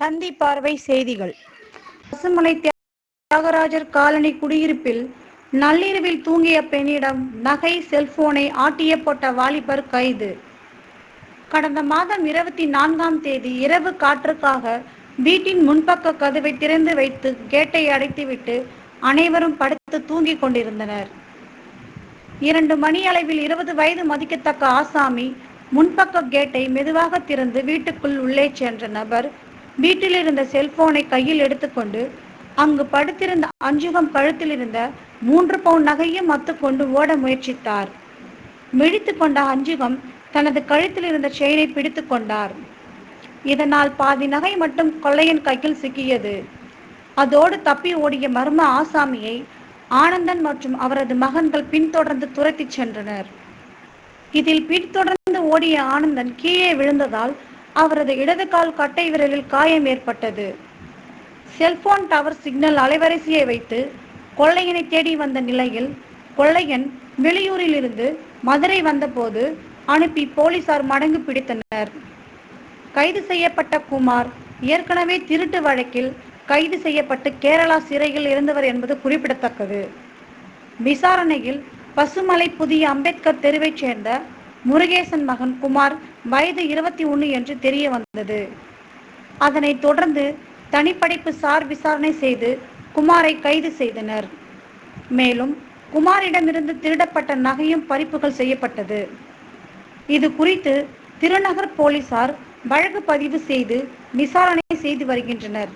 தந்தி பார்வை செய்திகள். பசுமலை தியாகராஜர் காலனி குடியிருப்பில் நள்ளிரவில் தூங்கிய பெண்ணிடம் நகை செல்போனை ஆட்டிய போட்ட வாலிபர் கைது. கடந்த மாதம் இருபத்தி நான்காம் தேதி இரவு காற்றுக்காக வீட்டின் முன்பக்க கதவை திறந்து வைத்து கேட்டை அடைத்துவிட்டு அனைவரும் படுத்து தூங்கிக் கொண்டிருந்தனர். இரண்டு மணி அளவில் இருபது வயது மதிக்கத்தக்க ஆசாமி முன்பக்க கேட்டை மெதுவாக திறந்து வீட்டுக்குள் உள்ளே சென்ற நபர் வீட்டில் இருந்த செல்போனை கையில் எடுத்துக்கொண்டு அங்கு படுத்திருந்த அஞ்சுகம் கழுத்தில் இருந்த மூன்று பவுன் நகையும் மத்து கொண்டு ஓட முயற்சித்தார். மிழித்து கொண்ட அஞ்சுகம் தனது கழுத்தில் இருந்த செயினை பிடித்து கொண்டார். இதனால் பாதி நகை மட்டும் கொள்ளையன் கையில் சிக்கியது. அதோடு தப்பி ஓடிய மர்ம ஆசாமியை ஆனந்தன் மற்றும் அவரது மகன்கள் பின்தொடர்ந்து துரத்திச் சென்றனர். இதில் பின்தொடர்ந்து ஓடிய ஆனந்தன் கீழே விழுந்ததால் அவரது இடது கால் கட்டை விரலில் காயம் ஏற்பட்டது. செல்போன் டவர் சிக்னல் அலைவரிசையை வைத்து கொள்ளையனை தேடி வந்த நிலையில் கொள்ளையன் வெளியூரிலிருந்து மதுரை வந்தபோது அனுப்பி போலீசார் மடங்கு பிடித்தனர். கைது செய்யப்பட்ட குமார் ஏற்கனவே திருட்டு வழக்கில் கைது செய்யப்பட்டு கேரளா சிறையில் இருந்தவர் என்பது குறிப்பிடத்தக்கது. விசாரணையில் பசுமலை புதிய அம்பேத்கர் தெருவைச் சேர்ந்த முருகேசன் மகன் குமார் வயது இருபத்தி ஒன்று என்று தெரிய வந்தது. அதனைத் தொடர்ந்து தனிப்படைப்பு சார் விசாரணை செய்து குமாரை கைது செய்தனர். மேலும் குமாரிடமிருந்து திருடப்பட்ட நகையும் பறிப்புகள் செய்யப்பட்டது. இது குறித்து திருநகர் போலீசார் வழக்கு பதிவு செய்து விசாரணை செய்து வருகின்றனர்.